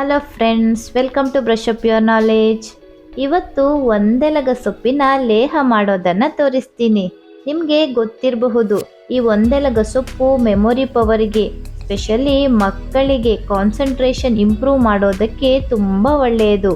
Hello friends welcome to brush up your knowledge ಇವತ್ತು ಒಂದೆಲಗ ಸೊಪ್ಪಿನ ಲೇಹ ಮಾಡೋದನ್ನು ತೋರಿಸ್ತೀನಿ. ನಿಮಗೆ ಗೊತ್ತಿರಬಹುದು, ಈ ಒಂದೆಲಗ ಸೊಪ್ಪು ಮೆಮೊರಿ ಪವರಿಗೆ ಸ್ಪೆಷಲಿ ಮಕ್ಕಳಿಗೆ ಕಾನ್ಸಂಟ್ರೇಷನ್ ಇಂಪ್ರೂವ್ ಮಾಡೋದಕ್ಕೆ ತುಂಬ ಒಳ್ಳೆಯದು.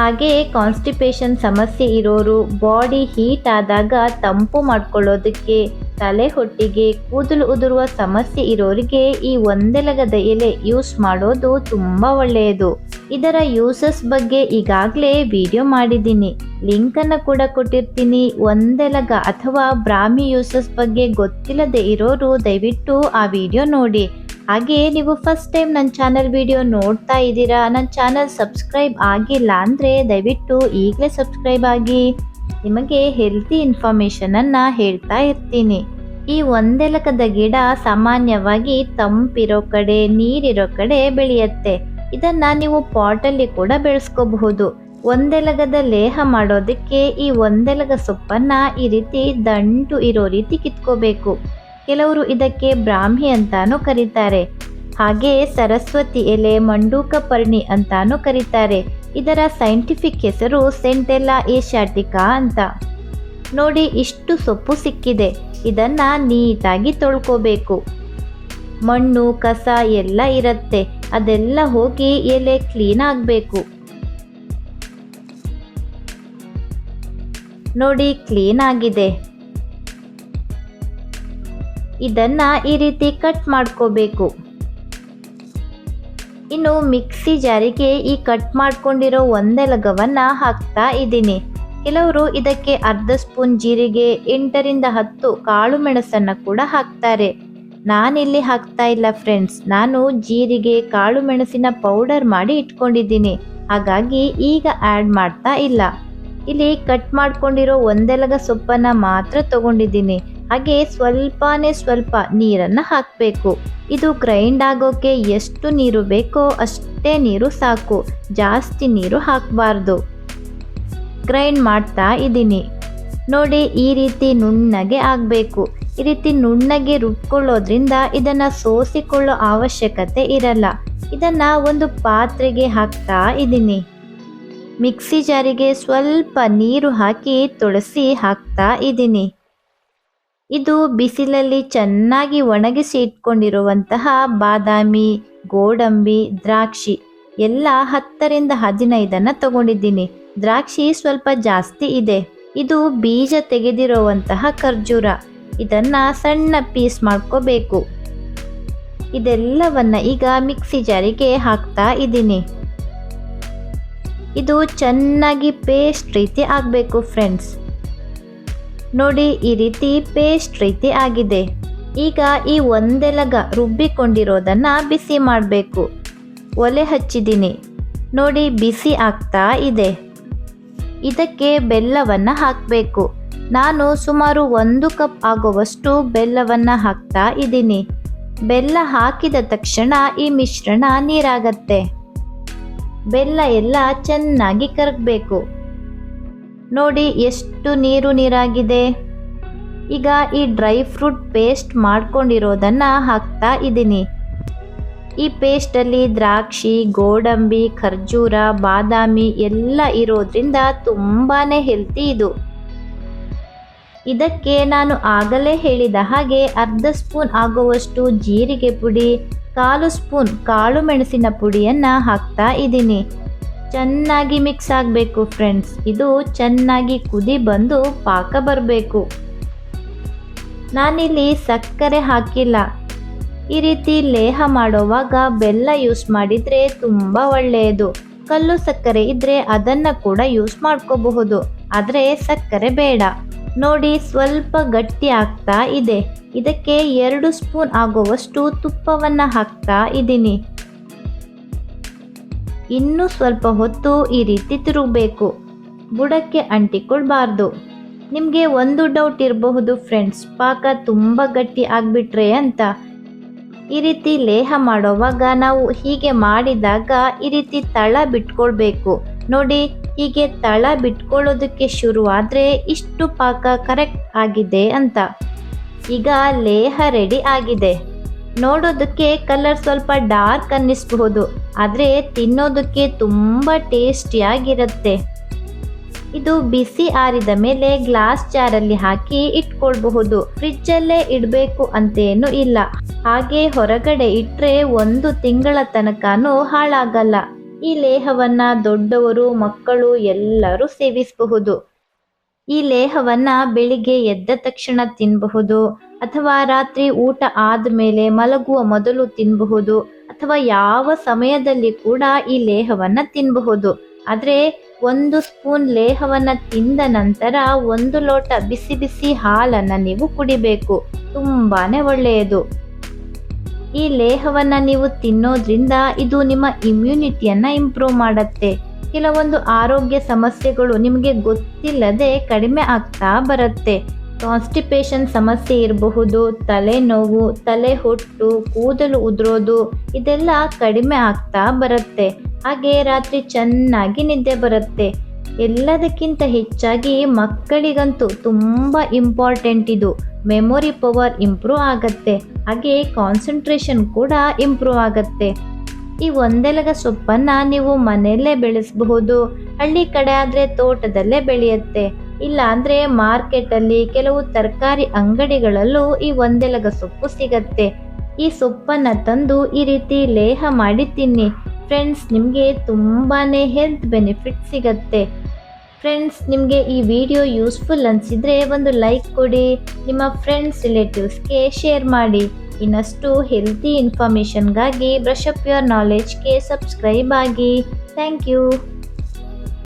ಹಾಗೆ ಕಾನ್ಸ್ಟಿಪೇಷನ್ ಸಮಸ್ಯೆ ಇರೋರು ಬಾಡಿ ಹೀಟ್ ಆದಾಗ ತಂಪು ಮಾಡ್ಕೊಳ್ಳೋದಕ್ಕೆ ತಲೆ ಹೊಟ್ಟಿಗೆ, ಕೂದಲು ಉದುರುವ ಸಮಸ್ಯೆ ಇರೋರಿಗೆ ಈ ಒಂದೆಲಗದ ಎಲೆ ಯೂಸ್ ಮಾಡೋದು ತುಂಬ ಒಳ್ಳೆಯದು. ಇದರ ಯೂಸಸ್ ಬಗ್ಗೆ ಈಗಾಗಲೇ ವಿಡಿಯೋ ಮಾಡಿದ್ದೀನಿ. ಲಿಂಕನ್ನು ಕೂಡ ಕೊಟ್ಟಿರ್ತೀನಿ. ಒಂದೆಲಗ ಅಥವಾ ಬ್ರಾಹ್ಮಿ ಯೂಸಸ್ ಬಗ್ಗೆ ಗೊತ್ತಿಲ್ಲದೆ ಇರೋರು ದಯವಿಟ್ಟು ಆ ವಿಡಿಯೋ ನೋಡಿ. ಹಾಗೆ ನೀವು ಫಸ್ಟ್ ಟೈಮ್ ನನ್ನ ಚಾನಲ್ ವಿಡಿಯೋ ನೋಡ್ತಾ ಇದ್ದೀರಾ ನನ್ನ ಚಾನಲ್ ಸಬ್ಸ್ಕ್ರೈಬ್ ಆಗಿಲ್ಲ ಅಂದರೆ ದಯವಿಟ್ಟು ಈಗಲೇ ಸಬ್ಸ್ಕ್ರೈಬ್ ಆಗಿ. ನಿಮಗೆ ಹೆಲ್ತಿ ಇನ್ಫಾರ್ಮೇಷನನ್ನು ಹೇಳ್ತಾ ಇರ್ತೀನಿ. ಈ ಒಂದೆಲಕದ ಗಿಡ ಸಾಮಾನ್ಯವಾಗಿ ತಂಪಿರೋ ಕಡೆ, ನೀರಿರೋ ಕಡೆ ಬೆಳೆಯುತ್ತೆ. ಇದನ್ನ ನೀವು ಪಾಟಲ್ಲಿ ಕೂಡ ಬೆಳೆಸ್ಕೋಬಹುದು. ಒಂದೆಲಗದ ಲೇಹ ಮಾಡೋದಕ್ಕೆ ಈ ಒಂದೆಲಗ ಸೊಪ್ಪನ್ನ ಈ ರೀತಿ ದಂಟು ಇರೋ ರೀತಿ ಕಿತ್ಕೋಬೇಕು. ಕೆಲವರು ಇದಕ್ಕೆ ಬ್ರಾಹ್ಮಿ ಅಂತಾನೂ ಕರೀತಾರೆ. ಹಾಗೆ ಸರಸ್ವತಿ ಎಲೆ, ಮಂಡೂಕ ಪರ್ಣಿ ಅಂತಾನೂ ಕರೀತಾರೆ. ಇದರ ಸೈಂಟಿಫಿಕ್ ಹೆಸರು ಸೆಂಟೆಲ್ಲಾ ಏಷ್ಯಾಟಿಕಾ ಅಂತ. ನೋಡಿ, ಇಷ್ಟು ಸೊಪ್ಪು ಸಿಕ್ಕಿದೆ. ಇದನ್ನ ನೀಟಾಗಿ ತೊಳ್ಕೋಬೇಕು. ಮಣ್ಣು, ಕಸ ಎಲ್ಲ ಇರುತ್ತೆ. ಅದೆಲ್ಲ ಹೋಗಿ ಎಲೆ ಕ್ಲೀನ್ ಆಗಬೇಕು. ನೋಡಿ ಕ್ಲೀನ್ ಆಗಿದೆ. ಇದನ್ನ ಈ ರೀತಿ ಕಟ್ ಮಾಡ್ಕೋಬೇಕು. ಇನ್ನು ಮಿಕ್ಸಿ ಜಾರಿಗೆ ಈ ಕಟ್ ಮಾಡ್ಕೊಂಡಿರೋ ಒಂದೆಲಗವನ್ನ ಹಾಕ್ತಾ ಇದ್ದೀನಿ. ಕೆಲವರು ಇದಕ್ಕೆ ಅರ್ಧ ಸ್ಪೂನ್ ಜೀರಿಗೆ, ಎಂಟರಿಂದ ಹತ್ತು ಕಾಳು ಮೆಣಸನ್ನ ಕೂಡ ಹಾಕ್ತಾರೆ. ನಾನಿಲ್ಲಿ ಹಾಕ್ತಾ ಇಲ್ಲ ಫ್ರೆಂಡ್ಸ್. ನಾನು ಜೀರಿಗೆ, ಕಾಳು ಮೆಣಸಿನ ಪೌಡರ್ ಮಾಡಿ ಇಟ್ಕೊಂಡಿದ್ದೀನಿ. ಹಾಗಾಗಿ ಈಗ ಆ್ಯಡ್ ಮಾಡ್ತಾ ಇಲ್ಲ. ಇಲ್ಲಿ ಕಟ್ ಮಾಡ್ಕೊಂಡಿರೋ ಒಂದೆಲಗ ಸೊಪ್ಪನ್ನು ಮಾತ್ರ ತಗೊಂಡಿದ್ದೀನಿ. ಹಾಗೆ ಸ್ವಲ್ಪನೇ ಸ್ವಲ್ಪ ನೀರನ್ನು ಹಾಕಬೇಕು. ಇದು ಗ್ರೈಂಡ್ ಆಗೋಕ್ಕೆ ಎಷ್ಟು ನೀರು ಬೇಕೋ ಅಷ್ಟೇ ನೀರು ಸಾಕು. ಜಾಸ್ತಿ ನೀರು ಹಾಕಬಾರ್ದು. ಗ್ರೈಂಡ್ ಮಾಡ್ತಾ ಇದ್ದೀನಿ. ನೋಡಿ, ಈ ರೀತಿ ನುಣ್ಣಗೆ ಆಗಬೇಕು. ಈ ರೀತಿ ನುಣ್ಣಗೆ ರುಬ್ಕೊಳ್ಳೋದ್ರಿಂದ ಇದನ್ನು ಸೋಸಿಕೊಳ್ಳೋ ಅವಶ್ಯಕತೆ ಇರಲ್ಲ. ಇದನ್ನು ಒಂದು ಪಾತ್ರೆಗೆ ಹಾಕ್ತಾ ಇದ್ದೀನಿ. ಮಿಕ್ಸಿ ಜಾರಿಗೆ ಸ್ವಲ್ಪ ನೀರು ಹಾಕಿ ತುಳಸಿ ಹಾಕ್ತಾ ಇದ್ದೀನಿ. ಇದು ಬಿಸಿಲಲ್ಲಿ ಚೆನ್ನಾಗಿ ಒಣಗಿಸಿ ಇಟ್ಕೊಂಡಿರುವಂತಹ ಬಾದಾಮಿ, ಗೋಡಂಬಿ, ದ್ರಾಕ್ಷಿ ಎಲ್ಲ ಹತ್ತರಿಂದ ಹದಿನೈದನ್ನು ತಗೊಂಡಿದ್ದೀನಿ. ದ್ರಾಕ್ಷಿ ಸ್ವಲ್ಪ ಜಾಸ್ತಿ ಇದೆ. ಇದು ಬೀಜ ತೆಗೆದಿರುವಂತಹ ಖರ್ಜೂರ. ಇದನ್ನ ಸಣ್ಣ ಪೀಸ್ ಮಾಡ್ಕೋಬೇಕು. ಇದೆಲ್ಲವನ್ನ ಈಗ ಮಿಕ್ಸಿ ಜಾರಿಗೆ ಹಾಕ್ತಾ ಇದ್ದೀನಿ. ಇದು ಚೆನ್ನಾಗಿ ಪೇಸ್ಟ್ ರೀತಿ ಆಗಬೇಕು, ಫ್ರೆಂಡ್ಸ್. ನೋಡಿ ಈ ರೀತಿ ಪೇಸ್ಟ್ ರೀತಿ ಆಗಿದೆ. ಈಗ ಈ ಒಂದೆಲಗ ರುಬ್ಬಿಕೊಂಡಿರೋದನ್ನು ಬಿಸಿ ಮಾಡಬೇಕು. ಒಲೆ ಹಚ್ಚಿದ್ದೀನಿ. ನೋಡಿ ಬಿಸಿ ಆಗ್ತಾ ಇದೆ. ಇದಕ್ಕೆ ಬೆಲ್ಲವನ್ನು ಹಾಕಬೇಕು. ನಾನು ಸುಮಾರು ಒಂದು ಕಪ್ ಆಗುವಷ್ಟು ಬೆಲ್ಲವನ್ನು ಹಾಕ್ತಾ ಇದ್ದೀನಿ. ಬೆಲ್ಲ ಹಾಕಿದ ತಕ್ಷಣ ಈ ಮಿಶ್ರಣ ನೀರಾಗತ್ತೆ. ಬೆಲ್ಲ ಎಲ್ಲ ಚೆನ್ನಾಗಿ ಕರಗಬೇಕು. ನೋಡಿ ಎಷ್ಟು ನೀರು ನೀರಾಗಿದೆ. ಈಗ ಈ ಡ್ರೈ ಫ್ರೂಟ್ ಪೇಸ್ಟ್ ಮಾಡ್ಕೊಂಡಿರೋದನ್ನು ಹಾಕ್ತಾ ಇದ್ದೀನಿ. ಈ ಪೇಸ್ಟಲ್ಲಿ ದ್ರಾಕ್ಷಿ, ಗೋಡಂಬಿ, ಖರ್ಜೂರ, ಬಾದಾಮಿ ಎಲ್ಲ ಇರೋದ್ರಿಂದ ತುಂಬಾ ಹೆಲ್ತಿ ಇದು. ಇದಕ್ಕೆ ನಾನು ಆಗಲೇ ಹೇಳಿದ ಹಾಗೆ ಅರ್ಧ ಸ್ಪೂನ್ ಆಗುವಷ್ಟು ಜೀರಿಗೆ ಪುಡಿ, ಕಾಲು ಸ್ಪೂನ್ ಕಾಳು ಮೆಣಸಿನ ಪುಡಿಯನ್ನು ಹಾಕ್ತಾ ಇದ್ದೀನಿ. ಚೆನ್ನಾಗಿ ಮಿಕ್ಸ್ ಆಗಬೇಕು ಫ್ರೆಂಡ್ಸ್ ಇದು ಚೆನ್ನಾಗಿ ಕುದಿ ಬಂದು ಪಾಕ ಬರಬೇಕು. ನಾನಿಲ್ಲಿ ಸಕ್ಕರೆ ಹಾಕಿಲ್ಲ. ಈ ರೀತಿ ಲೇಹ ಮಾಡೋವಾಗ ಬೆಲ್ಲ ಯೂಸ್ ಮಾಡಿದರೆ ತುಂಬ ಒಳ್ಳೆಯದು. ಕಲ್ಲು ಸಕ್ಕರೆ ಇದ್ದರೆ ಅದನ್ನು ಕೂಡ ಯೂಸ್ ಮಾಡ್ಕೋಬಹುದು. ಆದರೆ ಸಕ್ಕರೆ ಬೇಡ. ನೋಡಿ ಸ್ವಲ್ಪ ಗಟ್ಟಿ ಆಗ್ತಾ ಇದೆ. ಇದಕ್ಕೆ ಎರಡು ಸ್ಪೂನ್ ಆಗುವಷ್ಟು ತುಪ್ಪವನ್ನು ಹಾಕ್ತಾ ಇದ್ದೀನಿ. ಇನ್ನೂ ಸ್ವಲ್ಪ ಹೊತ್ತು ಈ ರೀತಿ ತಿರುಗಬೇಕು. ಬುಡಕ್ಕೆ ಅಂಟಿಕೊಳ್ಬಾರ್ದು. ನಿಮಗೆ ಒಂದು ಡೌಟ್ ಇರಬಹುದು ಫ್ರೆಂಡ್ಸ್ ಪಾಕ ತುಂಬ ಗಟ್ಟಿ ಆಗಿಬಿಟ್ರೆ ಅಂತ. ಈ ರೀತಿ ಲೇಹ ಮಾಡೋವಾಗ ನಾವು ಹೀಗೆ ಮಾಡಿದಾಗ ಈ ರೀತಿ ತಳ ಬಿಟ್ಕೊಳ್ಬೇಕು. ನೋಡಿ, ಹೀಗೆ ತಳ ಬಿಟ್ಕೊಳ್ಳೋದಕ್ಕೆ ಶುರುವಾದರೆ ಇಷ್ಟು ಪಾಕ ಕರೆಕ್ಟ್ ಆಗಿದೆ ಅಂತ. ಈಗ ಲೇಹ ರೆಡಿ ಆಗಿದೆ. ನೋಡೋದಕ್ಕೆ ಕಲರ್ ಸ್ವಲ್ಪ ಡಾರ್ಕ್ ಅನ್ನಿಸಬಹುದು. ಆದರೆ ತಿನ್ನೋದಕ್ಕೆ ತುಂಬ ಟೇಸ್ಟಿಯಾಗಿರುತ್ತೆ. ಇದು ಬಿಸಿ ಆರಿದ ಮೇಲೆ ಗ್ಲಾಸ್ ಜಾರಲ್ಲಿ ಹಾಕಿ ಇಟ್ಕೊಳ್ಬಹುದು. ಫ್ರಿಜ್ಜಲ್ಲೇ ಇಡಬೇಕು ಅಂತೇನು ಇಲ್ಲ. ಹಾಗೆ ಹೊರಗಡೆ ಇಟ್ಟರೆ ಒಂದು ತಿಂಗಳ ತನಕನೂ ಹಾಳಾಗಲ್ಲ. ಈ ಲೇಹವನ್ನ ದೊಡ್ಡವರು, ಮಕ್ಕಳು ಎಲ್ಲರೂ ಸೇವಿಸಬಹುದು. ಈ ಲೇಹವನ್ನ ಬೆಳಿಗ್ಗೆ ಎದ್ದ ತಕ್ಷಣ ತಿನ್ನಬಹುದು ಅಥವಾ ರಾತ್ರಿ ಊಟ ಆದ ಮೇಲೆ ಮಲಗುವ ಮೊದಲು ತಿನ್ನಬಹುದು ಅಥವಾ ಯಾವ ಸಮಯದಲ್ಲಿ ಕೂಡ ಈ ಲೇಹವನ್ನ ತಿನ್ನಬಹುದು ಆದರೆ ಒಂದು ಸ್ಪೂನ್ ಲೇಹವನ್ನ ತಿಂದ ನಂತರ ಒಂದು ಲೋಟ ಬಿಸಿ ಬಿಸಿ ಹಾಲನ್ನ ನೀವು ಕುಡಿಬೇಕು. ತುಂಬಾ ಒಳ್ಳೆಯದು. ಈ ಲೇಹವನ್ನ ನೀವು ತಿನ್ನೋದ್ರಿಂದ ಇದು ನಿಮ್ಮ ಇಮ್ಯುನಿಟಿಯನ್ನು ಇಂಪ್ರೂವ್ ಮಾಡುತ್ತೆ. ಕೆಲವೊಂದು ಆರೋಗ್ಯ ಸಮಸ್ಯೆಗಳು ನಿಮಗೆ ಗೊತ್ತಿಲ್ಲದೆ ಕಡಿಮೆ ಆಗ್ತಾ ಬರುತ್ತೆ. ಕಾನ್ಸ್ಟಿಪೇಷನ್ ಸಮಸ್ಯೆ ಇರಬಹುದು, ತಲೆನೋವು, ತಲೆ ಹೊಟ್ಟು, ಕೂದಲು ಉದುರೋದು, ಇದೆಲ್ಲ ಕಡಿಮೆ ಆಗ್ತಾ ಬರುತ್ತೆ. ಹಾಗೆ ರಾತ್ರಿ ಚೆನ್ನಾಗಿ ನಿದ್ದೆ ಬರುತ್ತೆ. ಎಲ್ಲದಕ್ಕಿಂತ ಹೆಚ್ಚಾಗಿ ಮಕ್ಕಳಿಗಂತೂ ತುಂಬ ಇಂಪಾರ್ಟೆಂಟ್ ಇದು. ಮೆಮೊರಿ ಪವರ್ ಇಂಪ್ರೂವ್ ಆಗತ್ತೆ. ಹಾಗೆ ಕಾನ್ಸಂಟ್ರೇಷನ್ ಕೂಡ ಇಂಪ್ರೂವ್ ಆಗತ್ತೆ. ಈ ಒಂದೆಲಗ ಸೊಪ್ಪನ್ನ ನೀವು ಮನೆಯಲ್ಲೇ ಬೆಳೆಸಬಹುದು. ಹಳ್ಳಿ ಕಡೆ ಆದ್ರೆ ತೋಟದಲ್ಲೇ ಬೆಳೆಯುತ್ತೆ. ಇಲ್ಲ ಅಂದ್ರೆ ಮಾರ್ಕೆಟ್ ಅಲ್ಲಿ ಕೆಲವು ತರಕಾರಿ ಅಂಗಡಿಗಳಲ್ಲೂ ಈ ಒಂದೆಲಗ ಸೊಪ್ಪು ಸಿಗತ್ತೆ. ಈ ಸೊಪ್ಪನ್ನ ತಂದು ಈ ರೀತಿ ಲೇಹ ಮಾಡಿ ತಿನ್ನಿ. ಫ್ರೆಂಡ್ಸ್ ನಿಮಗೆ ತುಂಬಾನೇ ಹೆಲ್ತ್ ಬೆನಿಫಿಟ್ ಸಿಗತ್ತೆ. ಫ್ರೆಂಡ್ಸ್ ನಿಮಗೆ ಈ ವಿಡಿಯೋ ಯೂಸ್ಫುಲ್ ಅನಿಸಿದರೆ ಒಂದು ಲೈಕ್ ಕೊಡಿ. ನಿಮ್ಮ ಫ್ರೆಂಡ್ಸ್ ರಿಲೇಟಿವ್ಸ್ಗೆ ಶೇರ್ ಮಾಡಿ. ಇನ್ನಷ್ಟು ಹೆಲ್ತಿ ಇನ್ಫಾರ್ಮೇಷನ್ಗಾಗಿ ಬ್ರಷ್ ಅಪ್ ಯುವರ್ ನಾಲೆಜ್ಗೆ ಸಬ್ಸ್ಕ್ರೈಬ್ ಆಗಿ. Thank you